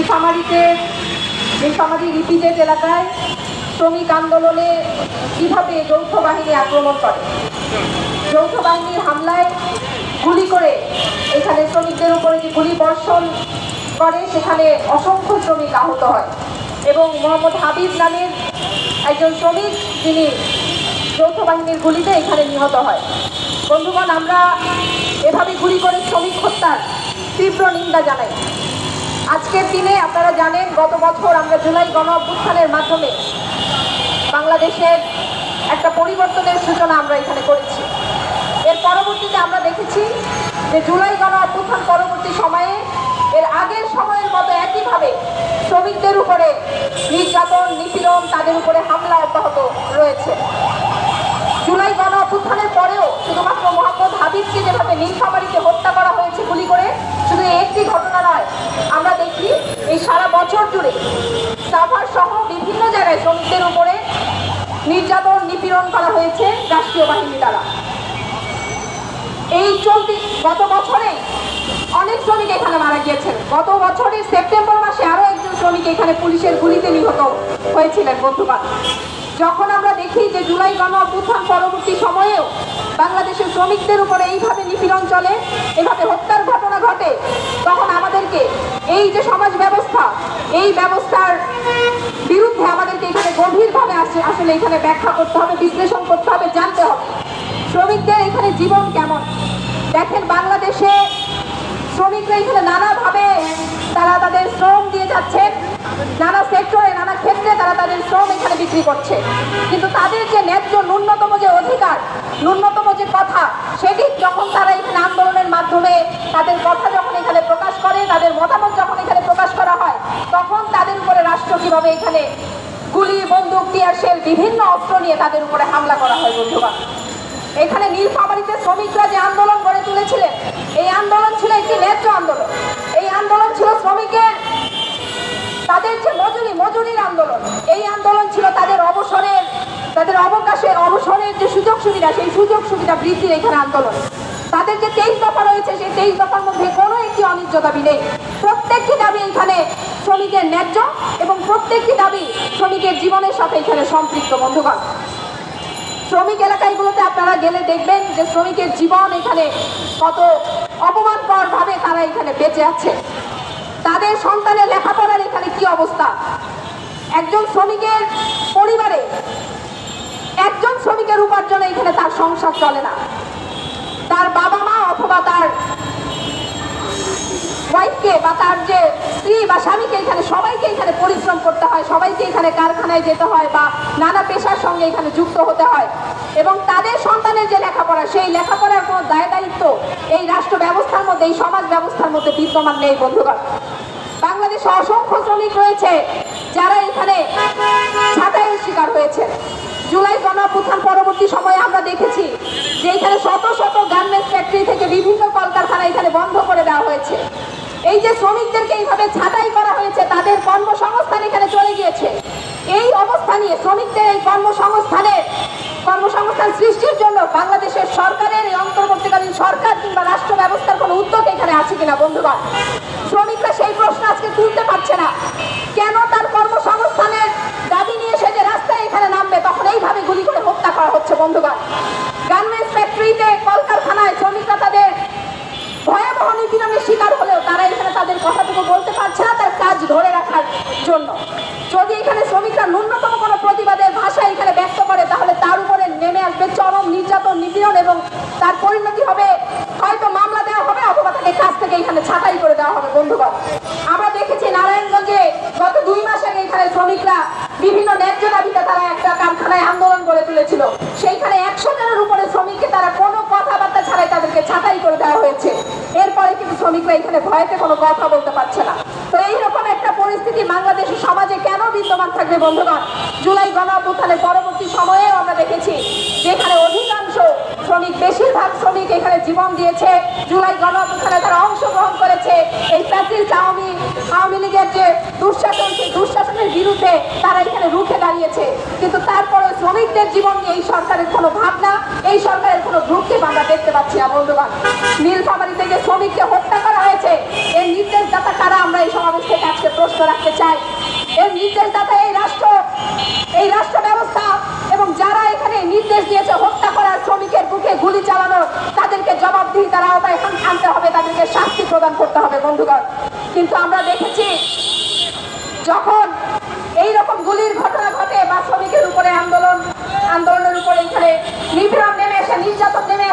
নীলফামারীতে নীলফামারী রিপিজেড এলাকায় শ্রমিক আন্দোলনে কীভাবে যৌথ বাহিনী আক্রমণ করে? যৌথ বাহিনীর হামলায় গুলি করে এখানে শ্রমিকদের উপরে যে গুলি বর্ষণ করে, সেখানে অসংখ্য শ্রমিক আহত হয় এবং মোহাম্মদ হাবিব নামের একজন শ্রমিক যিনি যৌথ বাহিনীর গুলিতে এখানে নিহত হয়। বন্ধুগণ, আমরা এভাবে গুলি করে শ্রমিক হত্যার তীব্র নিন্দা জানাই। আজকের দিনে আপনারা জানেন, গত বছর আমরা জুলাই গণ অভ্যুত্থানের মাধ্যমে বাংলাদেশের একটা পরিবর্তনের সূচনা আমরা এখানে করেছি। এর পরবর্তীতে আমরা দেখেছি যে জুলাই গণ অভ্যুত্থান পরবর্তী সময়ে এর আগের সময়ের মতো একইভাবে শ্রমিকদের উপরে নির্যাতন, নিপীড়ন তাদের উপরে হামলা অব্যাহত রয়েছে। জুলাই গণ অভ্যুত্থানের পরেও শুধুমাত্র মোহাম্মদ হাবিবকে যেভাবে নীলফামারীতে হত্যা করা হয়েছে গুলি করে, শুধু একটি ঘটনা নয় এই সারা বছর জুড়ে সাভার সহ বিভিন্ন জায়গায় শ্রমিকদের উপরে নির্যাতন, নিপীড়ন করা হয়েছে রাষ্ট্রীয় বাহিনী দ্বারা। এই চলতি গত বছরে অনেক শ্রমিক এখানে মারা গিয়েছেন। গত বছরের সেপ্টেম্বর মাসে আরও একজন শ্রমিক এখানে পুলিশের গুলিতে নিহত হয়েছিলেন বন্ধুবান যখন আমরা দেখি যে জুলাই গণ অভ্যুত্থান পরবর্তী সময়েও বাংলাদেশের শ্রমিকদের উপরে এইভাবে নিপীড়ন চলে, এভাবে হত্যার ঘটনা ঘটে, তখন এই যে সমাজ ব্যবস্থা, এই ব্যবস্থার বিরুদ্ধে আমাদেরকে এখানে গভীরভাবে আসে, আসলে এখানে ব্যাখ্যা করতে হবে, বিশ্লেষণ করতে হবে, জানতে হবে। শ্রমিকদের এখানে জীবন কেমন? দেখেন বাংলাদেশে শ্রমিকরা এখানে নানাভাবে তারা তাদের শ্রম দিয়ে যাচ্ছেন নানা সেক্টরে, নানা ক্ষেত্রে তারা তাদের শ্রম এখানে বিক্রি করছে। কিন্তু তাদের যে ন্যায্য ন্যূনতম যে অধিকার, ন্যূনতম যে কথা সেটি যখন তারা এখানে আন্দোলনের মাধ্যমে তাদের কথা যখন এখানে প্রকাশ করে তাদের মতামত যখন এখানে প্রকাশ করা হয় তখন তাদের উপরে রাষ্ট্র কীভাবে এখানে গুলি বন্দুক টিয়ার শেল বিভিন্ন অস্ত্র নিয়ে তাদের উপরে হামলা করা হয় বন্ধুবান এখানে নীলফামারীতে শ্রমিকরা যে আন্দোলন গড়ে তুলেছিলেন, এই আন্দোলন ছিল একটি ন্যায্য আন্দোলন। এই আন্দোলন ছিল শ্রমিকের, তাদের যে মজুরি, মজুরির আন্দোলন, এই আন্দোলন ছিল তাদের অবসরের, তাদের অবকাশের, অবসরের যে সুযোগ সুবিধা, সেই সুযোগ সুবিধা বৃদ্ধির এখানে আন্দোলন। তাদের যে তেইশ দফা রয়েছে, সেই তেইশ দফার মধ্যে কোনো একটি অনিজ্য দাবি নেই। প্রত্যেকটি দাবি এখানে শ্রমিকের ন্যায্য এবং প্রত্যেকটি দাবি শ্রমিকের জীবনের সাথে এখানে সম্পৃক্ত, বন্ধুগণ। শ্রমিক এলাকাগুলোতে আপনারা গেলে দেখবেন যে শ্রমিকের জীবন এখানে কত অপমানকর ভাবে তারা এখানে বেঁচে আছে। তাদের সন্তানের লেখাপড়ার এখানে কি অবস্থা? একজন শ্রমিকের পরিবারে একজন শ্রমিকের উপার্জনে এখানে তার সংসার চলে না। তার বাবা মা অথবা তার ওয়াইফকে বা তার যে স্ত্রী বা স্বামীকে এখানে, সবাইকে এখানে পরিশ্রম করতে হয়, সবাইকে এখানে কারখানায় যেতে হয় বা নানা পেশার সঙ্গে এখানে যুক্ত হতে হয়। এবং তাদের সন্তানের যে লেখাপড়া, সেই লেখাপড়ার কোনো দায় দায়িত্ব এই রাষ্ট্র ব্যবস্থার মধ্যে, এই সমাজ ব্যবস্থার মধ্যে বিদ্যমান নেই, বন্ধুগণ। বাংলাদেশে অসংখ্য শ্রমিক রয়েছে যারা এখানে ছাঁটাইয়ের শিকার হয়েছে জুলাই গণঅভ্যুত্থান পরবর্তী সময়ে আমরা দেখেছি যে এখানে শত শত গার্মেন্টস ফ্যাক্টরি থেকে বিভিন্ন কলকারখানা এখানে বন্ধ করে দেওয়া হয়েছে। এই যে শ্রমিকদেরকে এইভাবে ছাঁটাই করা হয়েছে, তাদের কর্মসংস্থান এখানে চলে গিয়েছে। এই অবস্থা নিয়ে শ্রমিকদের এই কর্মসংস্থানের কর্মসংস্থান সৃষ্টির জন্য বাংলাদেশের সরকারের এই অন্তর্বর্তীকালীন সরকার কিংবা রাষ্ট্র ব্যবস্থার কোনো উদ্যোগ এখানে আছে কিনা বন্ধুগণ? শ্রমিকরা সেই প্রশ্ন আজকে তুলতে পারছে না। কেন তার কর্মসংস্থানের দাবি নিয়ে সে যে রাস্তায় এখানে নামবে, তখন এইভাবে গুলি করে হত্যা করা হচ্ছে বন্ধুগণ। নিপীড়নের শিকার হলেও তারা এখানে তাদের কথাটুকু বলতে পারছে না, তার কাজ ধরে রাখার জন্য। যদি এখানে শ্রমিকরা ন্যূনতম কোনো প্রতিবাদের ভাষা এখানে ব্যক্ত করে, তাহলে তার উপরে নেমে আসবে চরম নির্যাতন, নিপীড়ন এবং তার পরিণতি হবে, হয়তো মামলা দেওয়া হবে অথবা তাকে কাজ থেকে এখানে ছাঁটাই করে দেওয়া হবে, বন্ধুগণ। আমরা দেখেছি নারায়ণগঞ্জে গত দুই মাস আগে এখানে শ্রমিকরা বিভিন্ন ন্যায্য দাবিতে তারা একটা কারখানায় আন্দোলন গড়ে তুলেছিল সেইখানে একশো জনের উপরে শ্রমিককে তারা কোনো কথাবার্তা ছাড়াই তাদেরকে ছাঁটাই করে দেওয়া হয়েছে এরপরে কিন্তু এখানে ভয়তে কোনো কথা বলতে পারছে না। তো এইরকম একটা পরিস্থিতি বাংলাদেশের সমাজে কেন বিদ্যমান থাকবে বন্ধুগণ? জুলাই গণ অভ্যুত্থানের পরবর্তী সময়েও আমরা দেখেছি যেখানে অধিকাংশ শ্রমিক, বেশিরভাগ শ্রমিক এখানে জীবন দিয়েছে। জুলাই গণ অভ্যুত্থানে তারা অংশগ্রহণ করেছে। এই প্যাসিস্ট আওয়ামী আওয়ামী লীগের যে দুঃশাসন, সেই দুঃশাসনের বিরুদ্ধে তারা এখানে রুখে দাঁড়িয়েছে। কিন্তু তারপরে শ্রমিকদের জীবন নিয়ে এই সরকারের কোনো ভাবনা, এই সরকারের কোনো ভ্রুক্ষেপ আমরা দেখতে পাচ্ছি না বন্ধুগণ। নীলফামারীতে যে শ্রমিককে তারা আমরা এই সমাবেশ থেকে আজকে প্রশ্ন রাখতে চাই। এই নির্দেশদাতা এই রাষ্ট্র এই রাষ্ট্র ব্যবস্থা এবং যারা এখানে নির্দেশ দিয়েছে হত্যা করার শ্রমিকের বুকে গুলি চালানো, তাদেরকে জবাবদিহি তারা আওতায় আনতে হবে, তাদেরকে শাস্তি প্রদান করতে হবে বন্ধুগণ। কিন্তু আমরা দেখেছি, যখন এই রকম গুলির ঘটনা ঘটে বা শ্রমিকের উপরে আন্দোলন, আন্দোলনের উপরে এখানে নিপীড়ন নেমে এসে নির্যাতন নেমে